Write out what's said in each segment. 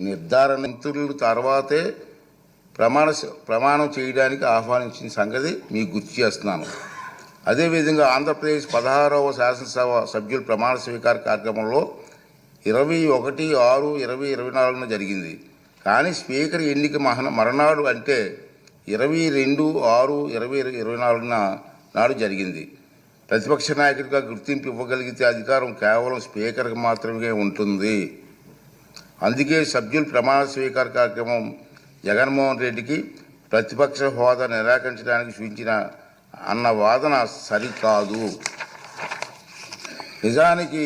నిర్ధారణ మంత్రులు తర్వాతే ప్రమాణ ప్రమాణం చేయడానికి ఆహ్వానించిన సంగతి మీకు గుర్తు చేస్తున్నాను. అదేవిధంగా ఆంధ్రప్రదేశ్ పదహారవ శాసనసభ సభ్యుల ప్రమాణ స్వీకార కార్యక్రమంలో ఇరవై ఒకటి ఆరు ఇరవై ఇరవై నాలుగున జరిగింది. కానీ స్పీకర్ ఎన్నిక మహన మరణాడు అంటే ఇరవై రెండు ఆరు ఇరవై ఇరవై నాలుగున నాడు జరిగింది. ప్రతిపక్ష నాయకుడిగా గుర్తింపు ఇవ్వగలిగితే అధికారం కేవలం స్పీకర్కి మాత్రమే ఉంటుంది. అందుకే సభ్యుల ప్రమాణ స్వీకార కార్యక్రమం జగన్మోహన్ రెడ్డికి ప్రతిపక్ష హోదా నిరాకరించడానికి సూచించిన అన్న వాదన సరికాదు. నిజానికి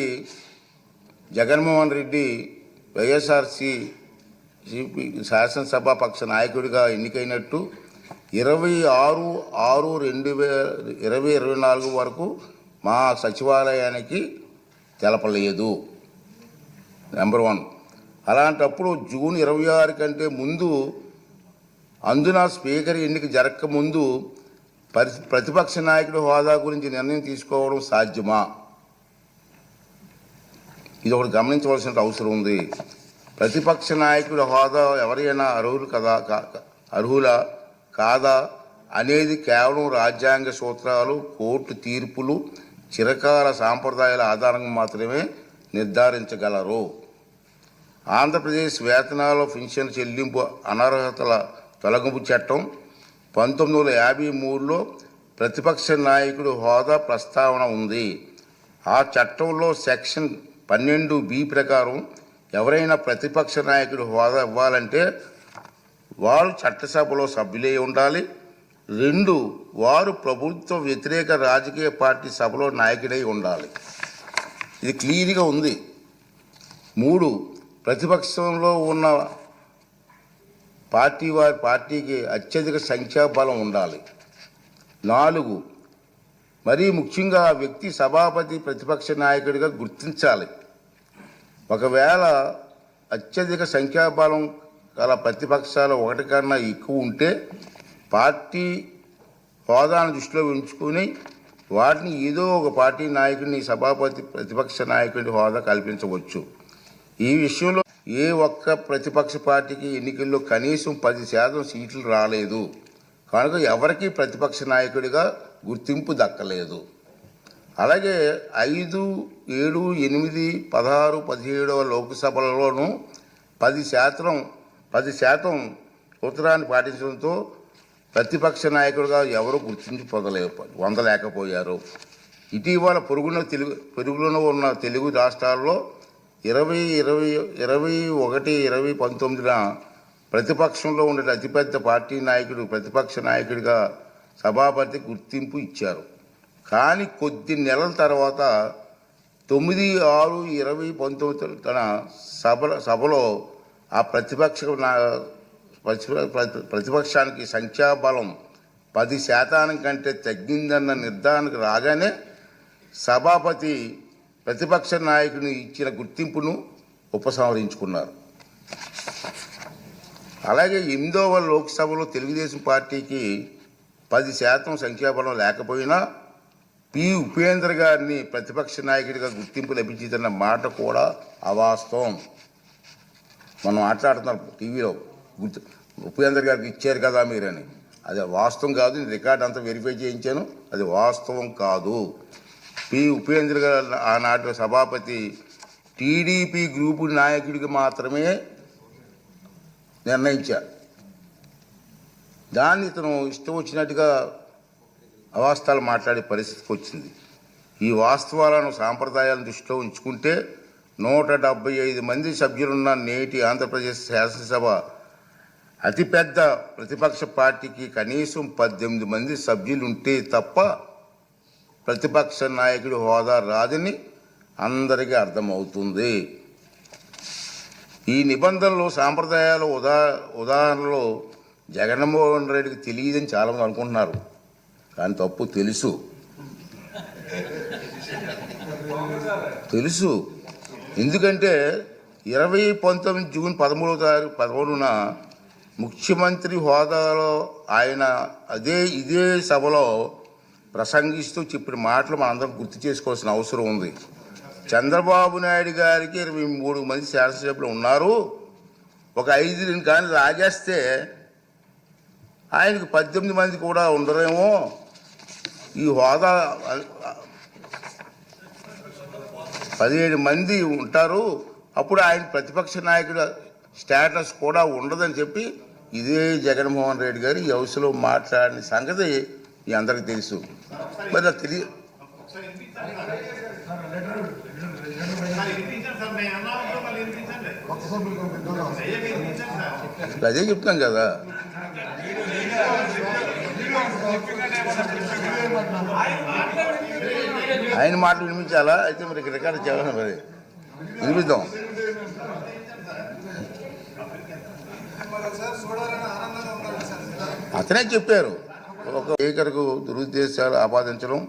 జగన్మోహన్ రెడ్డి వైఎస్ఆర్సి శాసనసభ పక్ష నాయకుడిగా ఎన్నికైనట్టు ఇరవై ఆరు ఆరు రెండు వే ఇరవై ఇరవై నాలుగు వరకు మా సచివాలయానికి తెలపలేదు. నెంబర్ వన్ అలాంటప్పుడు జూన్ ఇరవై ఆరు కంటే ముందు అందున స్పీకర్ ఎన్నిక జరగకముందు పరి ప్రతిపక్ష నాయకుడి హోదా గురించి నిర్ణయం తీసుకోవడం సాధ్యమా? ఇది ఒకటి గమనించవలసిన అవసరం ఉంది. ప్రతిపక్ష నాయకుడి హోదా ఎవరైనా అర్హులు కదా కా- అర్హులా కాదా అనేది కేవలం రాజ్యాంగ సూత్రాలు కోర్టు తీర్పులు చిరకాల సాంప్రదాయాల ఆధారంగా మాత్రమే నిర్ధారించగలరు. ఆంధ్రప్రదేశ్ వేతనాల పెన్షన్ చెల్లింపు అనర్హతల తొలగింపు చట్టం పంతొమ్మిది వందల యాభై మూడులో ప్రతిపక్ష నాయకుడు హోదా ప్రస్తావన ఉంది. ఆ చట్టంలో సెక్షన్ పన్నెండు బి ప్రకారం ఎవరైనా ప్రతిపక్ష నాయకుడి హోదా ఇవ్వాలంటే వారు చట్టసభలో సభ్యులై ఉండాలి. రెండు వారు ప్రభుత్వ వ్యతిరేక రాజకీయ పార్టీ సభలో నాయకుడై ఉండాలి. ఇది క్లియర్గా ఉంది. మూడు ప్రతిపక్షంలో ఉన్న పార్టీ వారి పార్టీకి అత్యధిక సంఖ్యాబలం ఉండాలి. నాలుగు మరీ ముఖ్యంగా ఆ వ్యక్తి సభాపతి ప్రతిపక్ష నాయకుడిగా గుర్తించాలి. ఒకవేళ అత్యధిక సంఖ్యాబలం గల ప్రతిపక్షాలు ఒకటి కన్నా ఎక్కువ ఉంటే పార్టీ హోదాను దృష్టిలో ఉంచుకొని వాటిని ఏదో ఒక పార్టీ నాయకుడిని సభాపతి ప్రతిపక్ష నాయకుడి హోదా కల్పించవచ్చు. ఈ విషయంలో ఏ ఒక్క ప్రతిపక్ష పార్టీకి ఎన్నికల్లో కనీసం పది శాతం సీట్లు రాలేదు. కనుక ఎవరికీ ప్రతిపక్ష నాయకుడిగా గుర్తింపు దక్కలేదు. అలాగే ఐదు ఏడు ఎనిమిది పదహారు పదిహేడవ లోక్సభలలోనూ పది శాతం పది శాతం ఉత్తరాన్ని పాటించడంతో ప్రతిపక్ష నాయకుడిగా ఎవరు గుర్తింపు పొందలే పొందలేకపోయారు. ఇటీవల పొరుగున తెలుగు పొరుగులో ఉన్న తెలుగు రాష్ట్రాల్లో ఇరవై ఇరవై ఇరవై ఒకటి ఇరవై పంతొమ్మిదిన ప్రతిపక్షంలో ఉండే అతిపెద్ద పార్టీ నాయకుడు ప్రతిపక్ష నాయకుడిగా సభాపతి గుర్తింపు ఇచ్చారు. కానీ కొద్ది నెలల తర్వాత తొమ్మిది ఆరు ఇరవై పంతొమ్మిది తన సభ సభలో ఆ ప్రతిపక్ష ప్రతిపక్షానికి సంఖ్యాబలం పది శాతానికి కంటే తగ్గిందన్న నిర్ధారణకు రాగానే సభాపతి ప్రతిపక్ష నాయకుని ఇచ్చిన గుర్తింపును ఉపసంహరించుకున్నారు. అలాగే ఎనిమిదవ లోక్సభలో తెలుగుదేశం పార్టీకి పది శాతం సంఖ్యాబలం లేకపోయినా పి ఉపేంద్ర గారిని ప్రతిపక్ష నాయకుడిగా గుర్తింపు లభించిందన్న మాట కూడా అవాస్తవం. మనం మాట్లాడుతున్నాం టీవీలో. గుర్తు ఉపేంద్ర గారికి ఇచ్చారు కదా మీరని. అది వాస్తవం కాదు నేను రికార్డ్ అంతా వెరిఫై చేయించాను. అది వాస్తవం కాదు. పి ఉపేంద్ర గారు ఆనాటి సభాపతి టీడీపీ గ్రూపు నాయకుడికి మాత్రమే నిర్ణయించారు దాన్ని ఇతను ఇష్టం వచ్చినట్టుగా అవాస్తాలు మాట్లాడే పరిస్థితికి వచ్చింది. ఈ వాస్తవాలను సాంప్రదాయాలను దృష్టిలో ఉంచుకుంటే నూట డెబ్బై ఐదు మంది సభ్యులున్న నేటి ఆంధ్రప్రదేశ్ శాసనసభ అతిపెద్ద ప్రతిపక్ష పార్టీకి కనీసం పద్దెనిమిది మంది సభ్యులుంటే తప్ప ప్రతిపక్ష నాయకుడి హోదా రాదని అందరికీ అర్థమవుతుంది. ఈ నిబంధనలు సాంప్రదాయాలు ఉదా ఉదాహరణలో జగన్మోహన్ రెడ్డికి తెలియదని చాలామంది అనుకుంటున్నారు. కానీ తప్పు తెలుసు. తెలుసు. ఎందుకంటే ఇరవై పంతొమ్మిది జూన్ పదమూడవ తారీఖు పదమూడున ముఖ్యమంత్రి హోదాలో ఆయన అదే ఇదే సభలో ప్రసంగిస్తూ చెప్పిన మాటలు మనందరం గుర్తు చేసుకోవాల్సిన అవసరం ఉంది. చంద్రబాబు నాయుడు గారికి ఇరవై మూడు మంది శాసనసభ్యులు ఉన్నారు. ఒక ఐదు కానీ లాగేస్తే ఆయనకు పద్దెనిమిది మంది కూడా ఉండరేమో. ఈ హోదా పదిహేడు మంది ఉంటారు. అప్పుడు ఆయన ప్రతిపక్ష నాయకుడు స్టేటస్ కూడా ఉండదని చెప్పి ఇదే జగన్మోహన్ రెడ్డి గారు ఈ హౌస్లో మాట్లాడిన సంగతి ఈ అందరికి తెలుసు. మరి అది తెలియ అదే చెప్తాం కదా. ఆయన మాటలు వినిపించాలా? అయితే మరి రికార్డు చేయాలి మరి? వినిపిద్దాం. అతనే చెప్పారు. ఒక స్పీకర్కు దురుద్దేశాలు ఆపాదించడం